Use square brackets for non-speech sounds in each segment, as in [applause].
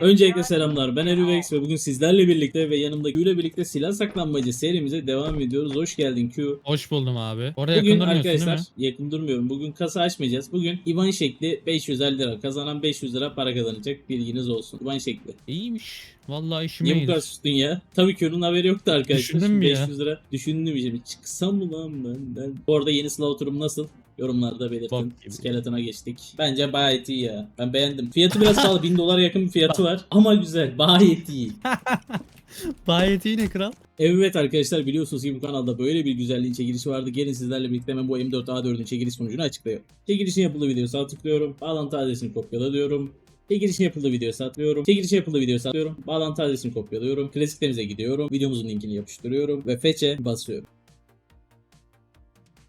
Öncelikle selamlar. Ben Eruvex ve bugün sizlerle birlikte ve yanımda Q ile birlikte silah saklanmacı serimize devam ediyoruz. Hoş geldin Q. Hoş buldum abi. Orada Bugün yakın durmuyorsun değil arkadaşlar mi? yakın durmuyorum. Bugün kasa açmayacağız. Bugün IBAN şekli 550 lira. Kazanan 500 lira para kazanacak. Bilginiz olsun. IBAN şekli. İyiymiş. Vallahi işime Niye bu kadar sustun ya? Tabii Q'nun haberi yoktu arkadaşlar. Düşündün mü ya? 500 lira. Düşündüm işte. Çıksam mı lan benden? Bu arada yeni sınav oturum nasıl? Yorumlarda belirtin. Bak gibi. Skeleton'a geçtik. Bence gayet iyi ya. Ben beğendim. Fiyatı biraz pahalı. 1000 dolara yakın bir fiyatı var. Ama güzel. Gayet iyi. [laughs] Gayet iyi ne kral? Evet arkadaşlar biliyorsunuz ki bu kanalda böyle bir güzelliğin çekilişi vardı. Gelin sizlerle birlikte hemen bu M4A4'ün çekiliş sonucunu açıklayalım. Çekilişin yapıldığı videoya sağ tıklıyorum. Bağlantı adresini kopyala diyorum. Çekilişin yapıldığı videoya sağ tıklıyorum. Çekilişin yapıldığı videoya sağ tıklıyorum. Bağlantı adresini kopyalıyorum. Klasiklerimize gidiyorum. Videomuzun linkini yapıştırıyorum. Ve fetch'e basıyorum.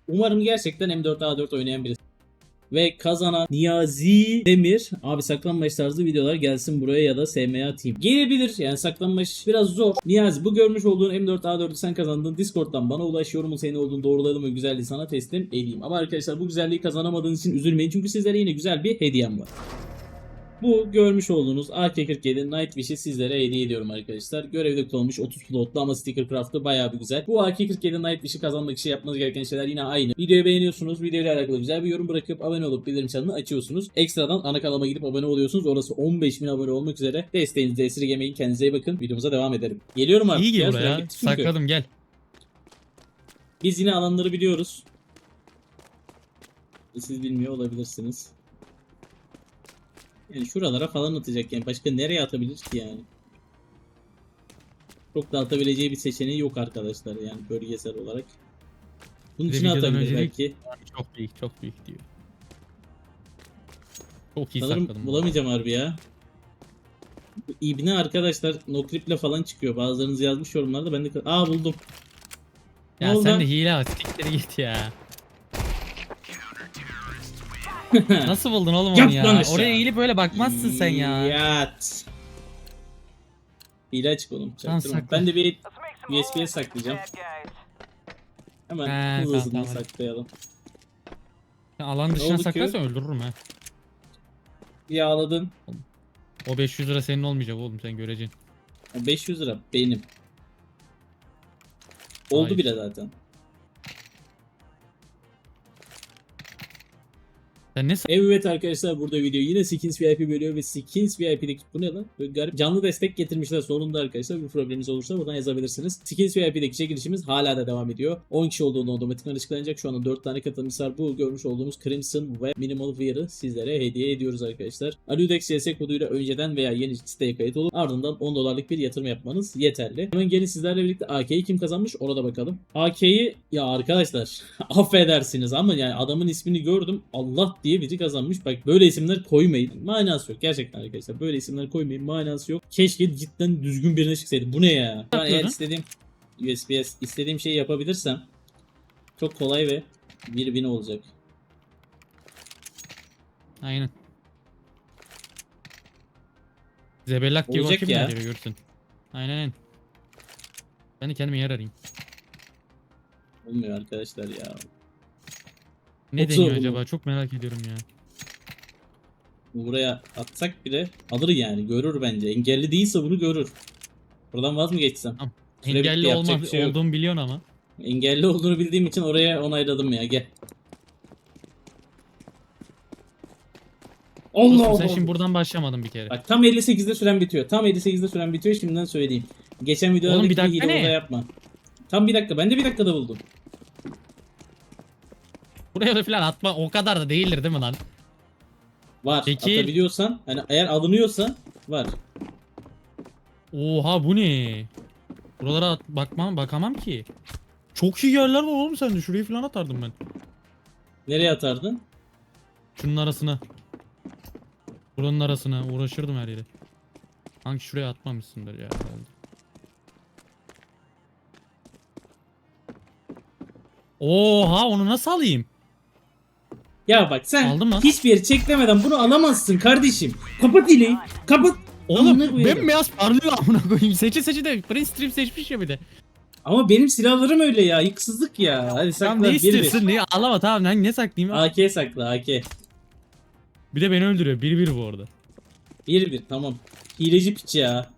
Umarım gerçekten M4A4 oynayan birisi. Ve kazanan Niyazi Demir. Abi saklanmaç tarzı videolar gelsin buraya ya da SMA Team. Gelebilir yani saklanmaç biraz zor. Niyazi bu görmüş olduğun M4A4'ü sen kazandın. Discord'dan bana ulaş yorumun senin olduğunu doğrulayalım ve güzelliği sana teslim edeyim. Ama arkadaşlar bu güzelliği kazanamadığınız için üzülmeyin. Çünkü sizlere yine güzel bir hediyem var. Bu görmüş olduğunuz AK-47 Night Wish'i sizlere hediye ediyorum arkadaşlar. Görevde kullanılmış 30 slotlu ama sticker craft'ı bayağı bir güzel. Bu AK-47 Night Wish'i kazanmak için yapmanız gereken şeyler yine aynı. Videoyu beğeniyorsunuz. Videoyla alakalı güzel bir yorum bırakıp abone olup bildirim çanını açıyorsunuz. Ekstradan ana kanalıma gidip abone oluyorsunuz. Orası 15.000 abone olmak üzere. Desteğinizi esirgemeyin. Kendinize iyi bakın. Videomuza devam edelim. Geliyorum artık. İyi ya, buraya. çünkü. Sakladım gel. Biz yine alanları biliyoruz. Siz bilmiyor olabilirsiniz. Yani şuralara falan atacak yani. Başka nereye atabilir ki yani? Çok da atabileceği bir seçeneği yok arkadaşlar yani bölgesel olarak. Bunun videodan atabilir belki. Çok büyük çok büyük diyor. Çok iyi Sanırım sakladım. bulamayacağım harbi ya. İbne arkadaşlar Noclip'le falan çıkıyor. Bazılarınız yazmış yorumlarda. Ben de... Aa buldum. Ne Ya oldu? sen de hile at. Siktir git ya. [laughs] Nasıl buldun oğlum Yap onu ya? lan aşağı. Oraya eğilip öyle bakmazsın sen ya. Yat. Hile açık oğlum. Tamam, çaktırma. sakla. Ben de bir USB'ye saklayacağım. Hemen He, hızlı tamam, hızlı tamam. saklayalım. Sen alan dışına oldu ki? saklarsan öldürürüm ha. Bir ağladın. O 500 lira senin olmayacak oğlum sen göreceksin. 500 lira benim. Oldu Hayır. bile zaten. Ne Evet arkadaşlar burada video yine Skins VIP bölüyor ve Skins VIP'deki bu ne lan? Böyle garip canlı destek getirmişler sonunda arkadaşlar. Bir probleminiz olursa buradan yazabilirsiniz. Skins VIP'deki çekilişimiz hala da devam ediyor. 10 kişi olduğunu otomatikman açıklanacak. Şu anda 4 tane katılımcı var. Bu görmüş olduğumuz Crimson ve Minimal Wear'ı sizlere hediye ediyoruz arkadaşlar. Aludex CS koduyla önceden veya yeni siteye kayıt olup ardından 10 dolarlık bir yatırım yapmanız yeterli. Hemen gelin sizlerle birlikte AK'yi kim kazanmış ona da bakalım. AK'yi ya arkadaşlar [laughs] affedersiniz ama yani adamın ismini gördüm. Allah diye biri kazanmış. Bak böyle isimler koymayın. Manası yok. Gerçekten arkadaşlar. Böyle isimler koymayın. Manası yok. Keşke cidden düzgün birine çıksaydı. Bu ne ya? Ben eğer istediğim USBS istediğim şeyi yapabilirsem çok kolay ve bir bin olacak. Aynen. Zebellak gibi Olacak bakayım ya. diyor görsün. Aynen aynen. Ben de kendime yer arayayım. Olmuyor arkadaşlar ya. Ne Çok zor deniyor bunu. acaba? Çok merak ediyorum ya. Buraya atsak bile alır yani. Görür bence. Engelli değilse bunu görür. Buradan vaz mı geçsem? Tamam. Şöyle Engelli yapacak olma, bir şey yok. olduğumu biliyorsun ama. Engelli olduğunu bildiğim için oraya onayladım ya. Gel. Allah Dostum Allah. sen şimdi buradan başlamadın bir kere. Bak tam 58'de süren bitiyor. Tam 58'de süren bitiyor şimdiden söyleyeyim. Geçen videoda Oğlum bir hile dakika ne? orada yapma. Tam bir dakika. Ben de bir dakikada buldum. Buraya da falan atma o kadar da değildir değil mi lan? Var. Peki. Atabiliyorsan. Hani eğer alınıyorsa var. Oha bu ne? Buralara at- bakmam bakamam ki. Çok iyi yerler var oğlum sende. Şurayı falan atardım ben. Nereye atardın? Şunun arasına. Buranın arasına uğraşırdım her yere. Hangi şuraya atmamışsındır ya. herhalde. Oha onu nasıl alayım? Ya bak sen Aldın mı? hiçbir yeri çeklemeden bunu alamazsın kardeşim. Kapat hileyi. Kapat. Amına Oğlum koyarım. bembeyaz parlıyor amına koyayım. Seçe seçe de Prince Stream seçmiş ya bir de. Ama benim silahlarım öyle ya. Yıksızlık ya. Hadi sakla. Tamam ne bir istiyorsun? Ne alama tamam lan ne saklayayım? AK sakla AK. Bir de beni öldürüyor. 1-1 bu arada. Bir bir tamam. Hileci piç ya.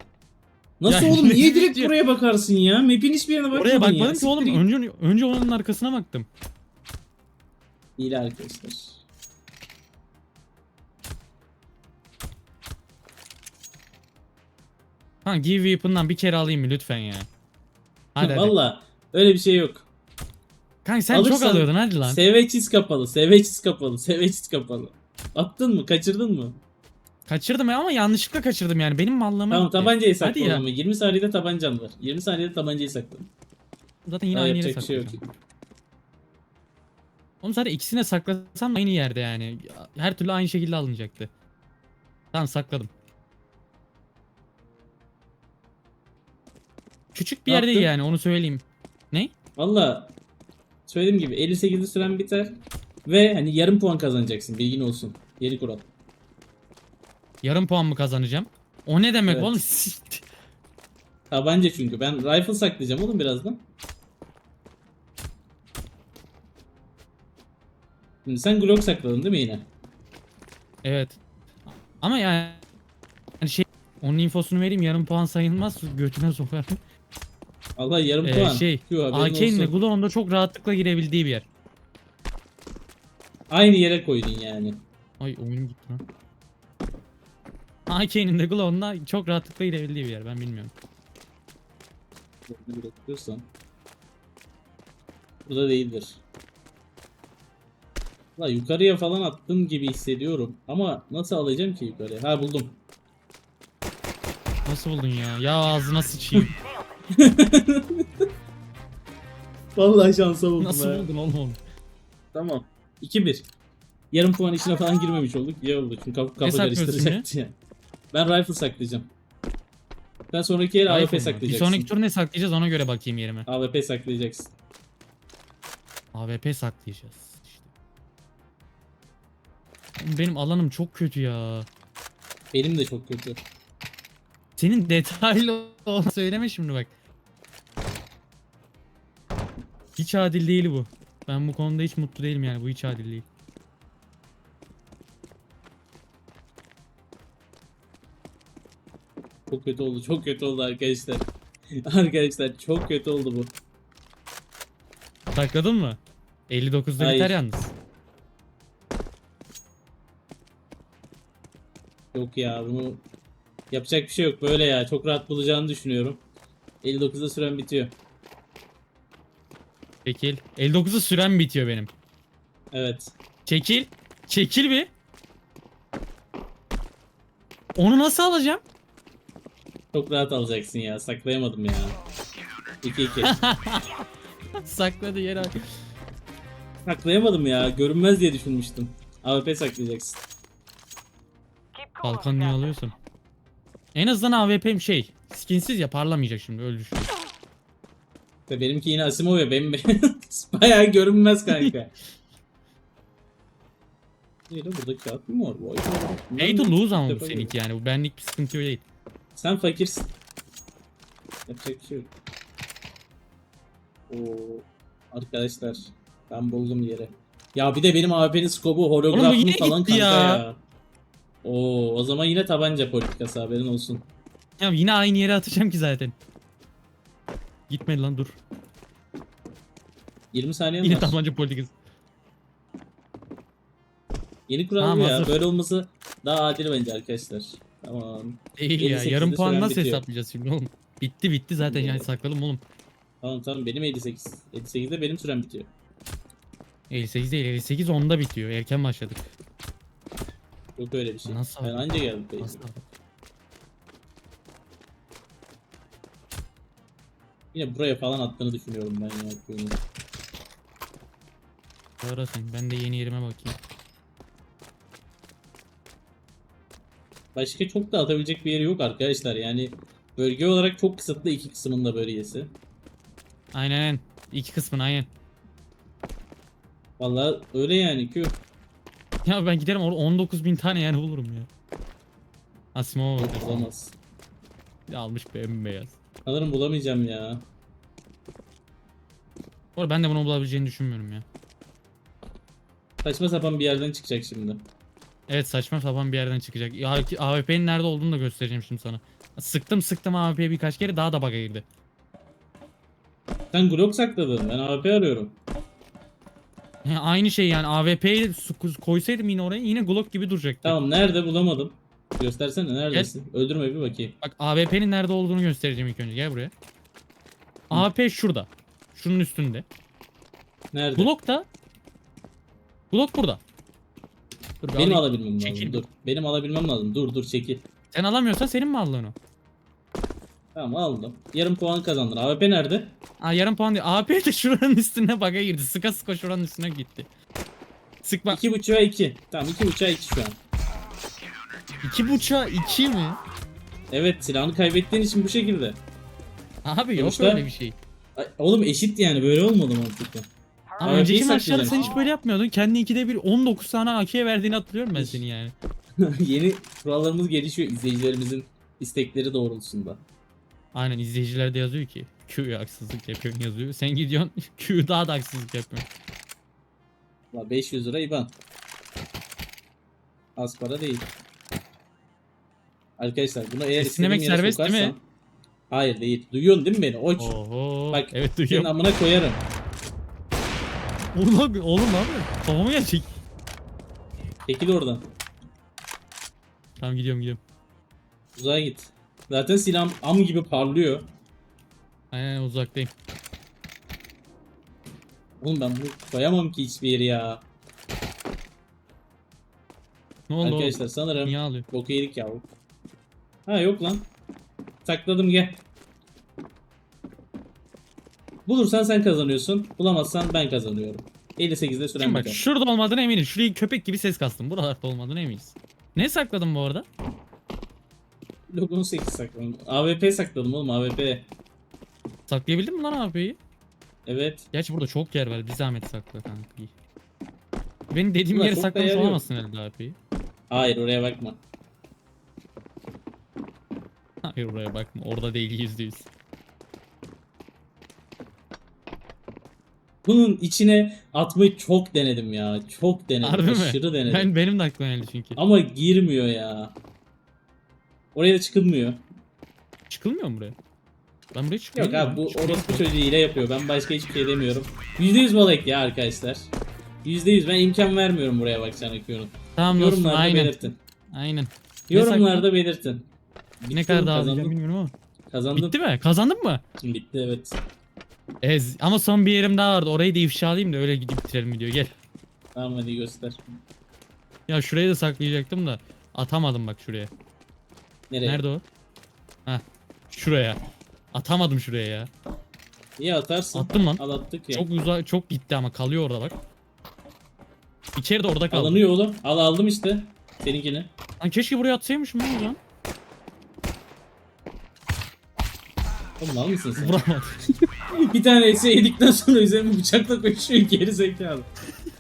Nasıl Ya oğlum? Niye hileci direkt piç ya. buraya bakarsın ya? Map'in hiçbir yerine bakmadın Oraya ya. bakmadım ki Siktir oğlum. git. Önce, önce onun arkasına baktım. Hile arkadaşlar. Ha give weapon'dan bir kere alayım mı lütfen ya. Hadi hadi. Valla öyle bir şey yok. Kanka sen çok Alırsan- alıyordun hadi lan. SVÇiz kapalı, SVÇiz kapalı, SVÇiz kapalı. Attın mı? Kaçırdın mı? Kaçırdım ya ama yanlışlıkla kaçırdım yani. Benim mallığıma Tamam gitti. tabancayı sakla ya. o zaman. 20 saniyede tabancan var. 20 saniyede tabancayı sakla. Zaten yine Daha aynı yere bir şey yok. Oğlum zaten ikisine saklasam aynı yerde yani. Her türlü aynı şekilde alınacaktı. Tamam sakladım. Küçük bir Ne yer değil yaptın? yani onu söyleyeyim. Ne? Valla söylediğim gibi 58'de süren biter. Ve hani yarım puan kazanacaksın bilgin olsun. Yeni kural. Yarım puan mı kazanacağım? O ne demek Evet. oğlum? [laughs] Tabanca çünkü. Ben rifle saklayacağım oğlum birazdan. Şimdi sen Glock sakladın değil mi yine? evet. Ama yani hani şey onun infosunu vereyim yarım puan sayılmaz götüne sokarım. Allah yarım Ee, puan. şey AK'nin de. Glock'un da çok rahatlıkla girebildiği bir yer. Aynı yere koydun yani. Ay oyun gitti lan. AK'nin de Glock'un da çok rahatlıkla girebildiği bir yer ben bilmiyorum. Bırakıyorsan. Burada değildir. La yukarıya falan attım gibi hissediyorum. Ama nasıl alacağım ki yukarıya? Ha buldum. Nasıl buldun ya? Ya ağzına sıçayım. [laughs] Vallahi şansa buldum Nasıl ha. buldun oğlum onu? Tamam. 2-1. Yarım puan içine falan girmemiş olduk. İyi oldu çünkü kafa, kafa saklıyorsun karıştıracaktı yani. Ben rifle saklayacağım. Sen sonraki yere AWP mu? Bir saklayacaksın. sonraki tur ne saklayacağız ona göre bakayım yerime. AWP saklayacaksın. AWP saklayacağız. Benim alanım çok kötü ya. Benim de çok kötü. Senin detaylı [laughs] olduğunu söyleme şimdi bak. Hiç adil değil bu. Ben bu konuda hiç mutlu değilim yani. Bu hiç adil değil. Çok kötü oldu. Çok kötü oldu arkadaşlar. [laughs] arkadaşlar çok kötü oldu bu. Sakladın mı? 59'da Hayır. biter yalnız. Yok ya bunu yapacak bir şey yok böyle ya. Çok rahat bulacağını düşünüyorum. 59'da süren bitiyor. Çekil. 59'u süren bitiyor benim. Evet. Çekil. Çekil bir. Onu nasıl alacağım? Çok rahat alacaksın ya. Saklayamadım ya. 2-2. [laughs] Sakladı bak. Saklayamadım ya. Görünmez diye düşünmüştüm. AWP saklayacaksın. Kalkan niye alıyorsun? En azından AWP'm şey. Skinsiz ya parlamayacak şimdi öyle düşün. Ve benimki yine Asimov ya. Benim [laughs] bayağı görünmez kanka. [laughs] De burada kağıt mı var? Vay to lose ama bu seninki yani. Bu benlik bir sıkıntı yok değil. Sen fakirsin. Yapacak bir şey yok. Oo, arkadaşlar ben buldum yeri. Ya bir de benim AWP'nin skobu Oğlum bu holograflı yine falan gitti kanka ya. ya. Oo, o zaman yine tabanca politikası haberin olsun. Ya yine aynı yere atacağım ki zaten. Gitmedi lan dur. 20 saniye Yine var. tabanca politikası. Yeni kural Tamam, bu ya. hazır. Böyle olması daha adil bence arkadaşlar. Tamam. Değil ya. 58'de Yarım puan süren nasıl bitiyor. hesaplayacağız şimdi oğlum? Bitti bitti zaten yani sakladım oğlum. Tamam tamam benim 58. 58'de benim sürem bitiyor. 58 değil 58 onda bitiyor. Erken başladık. Yok öyle bir şey. Nasıl Ben anca geldim. Nasıl? Yine buraya falan attığını düşünüyorum ben ya. oyunu. Orasın. Ben de yeni yerime bakayım. Başka çok da atabilecek bir yeri yok arkadaşlar. Yani bölge olarak çok kısıtlı iki kısmında bölgesi. Aynen. İki kısmın aynen. Vallahi öyle yani Q. Ya ben giderim orada 19 bin tane yani bulurum ya. Asimova bak. Bulamaz. Almış bembeyaz. Sanırım bulamayacağım ya. Bu arada ben de bunu bulabileceğini düşünmüyorum ya. Saçma sapan bir yerden çıkacak şimdi. Evet saçma sapan bir yerden çıkacak. Ya, AWP'nin nerede olduğunu da göstereceğim şimdi sana. Sıktım sıktım AWP'ye birkaç kere daha da bug'a girdi. Sen Glock sakladın. Ben AWP arıyorum. Ya aynı şey yani AWP'yi koysaydım yine oraya yine Glock gibi duracaktı. Tamam nerede bulamadım. Göstersene neredesin? Öldürme bir bakayım. Bak AWP'nin nerede olduğunu göstereceğim ilk önce gel buraya. AWP şurada. Şunun üstünde. Nerede? Glock da Glock burada. Dur Benim alayım. alabilmem lazım. Çekil. Dur. Benim alabilmem lazım. Dur dur çekil. Sen alamıyorsan senin mi aldın onu? Tamam aldım. Yarım puan kazandın. AWP nerede? Aa yarım puan değil. AWP de şuranın üstüne bug'a girdi. Sıka sıka şuranın üstüne gitti. Sıkma. 2.5'a 2. Tamam 2.5'a 2 şu an. İki buçuğa iki mi? Evet silahını kaybettiğin için bu şekilde. Abi yok Sonuçta- öyle bir şey. Ay, Oğlum eşit yani böyle olmadı mantıklı. Ama AWP'yi önceki maçlarda sen hiç böyle yapmıyordun. Kendi ikide bir 19 tane AK'ye verdiğini hatırlıyorum ben seni yani. [laughs] Yeni kurallarımız gelişiyor izleyicilerimizin istekleri doğrultusunda. Aynen izleyiciler de yazıyor ki Q'ya haksızlık yapıyorsun yazıyor. Sen gidiyorsun [laughs] Q daha da haksızlık yapıyorsun. Valla 500 lira IBAN. Az para değil. Arkadaşlar bunu eğer Seslemek istediğin yere serbest değil mi? Hayır değil. Duyuyorsun değil mi beni? Oç. Oho. Bak, evet Senin duyuyorum. amına koyarım. Oğlum, oğlum abi. Kafamı gelecek. Çekil oradan. Tamam gidiyorum gidiyorum. Uzağa git. Zaten silahım am gibi parlıyor. Aynen uzaktayım. Oğlum ben bunu koyamam ki hiçbir yere ya. Ne oldu Arkadaşlar oğlum? sanırım Niye boku yedik yavrum. Ha yok lan. Sakladım gel. Bulursan sen kazanıyorsun. Bulamazsan ben kazanıyorum. 58'de süren Şimdi bak şurada olmadığına eminim. Şurayı köpek gibi ses kastım. Buralarda olmadığına eminiz. Ne sakladın bu arada? Logon 8 sakladım. AWP sakladım oğlum AWP. Saklayabildin mi lan AWP'yi? Evet. Gerçi burada çok yer var. Bir zahmet sakla kanka. Benim dediğim Ulan yere çok da saklamış yer yok. olamazsın herhalde AWP'yi. Hayır oraya bakma. Hayır oraya bakma. Orada değil yüzde yüz. Bunun içine atmayı çok denedim ya. Çok denedim. Harbi mi? Aşırı denedim. Ben, benim de aklıma geldi çünkü. Ama girmiyor ya. Oraya da çıkılmıyor. Çıkılmıyor mu buraya? Ben buraya çıkıyorum. Yok abi bu orospu çocuğu hile yapıyor. Ben başka hiçbir şey demiyorum. %100 balık ya arkadaşlar. %100 ben imkan vermiyorum buraya bakacağına Q'nun. Tamam dostum Yorumlarda aynen. belirtin. Aynen. Yorumlarda belirtin. Ne Bitti kadar oğlum, daha kazandın. bilmiyorum ama. Kazandın. Bitti mi? Kazandın mı? Bitti evet. Ez. Ama son bir yerim daha vardı. Orayı da ifşalayayım da öyle gidip bitirelim videoyu. Gel. Tamam hadi göster. Ya şurayı da saklayacaktım da atamadım bak şuraya. Nereye? Nerede o? Heh. Şuraya. Atamadım şuraya ya. İyi atarsın. Attım lan. Al attık ya. Çok uzak çok gitti ama kalıyor orada bak. İçeride orada kaldı. Alınıyor oğlum. Al aldım işte. Seninkini. Lan keşke buraya atsaymışım lan zaman. Oğlum mal mısın sen? Vuramadım. [laughs] bir tane ese yedikten sonra üzerime bıçakla koşuyor geri zekalı.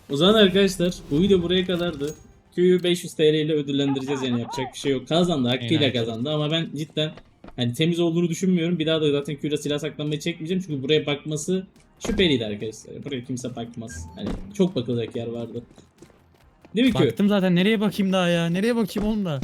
O zaman arkadaşlar bu video buraya kadardı. Q'yu 500 TL ile ödüllendireceğiz yani yapacak bir şey yok. Kazandı hakkıyla Aynen. kazandı ama ben cidden hani temiz olduğunu düşünmüyorum. Bir daha da zaten Q'yla silah saklanmayı çekmeyeceğim çünkü buraya bakması şüpheliydi arkadaşlar. Buraya kimse bakmaz. Hani çok bakılacak yer vardı. Değil mi Q? Baktım zaten nereye bakayım daha ya? Nereye bakayım oğlum da?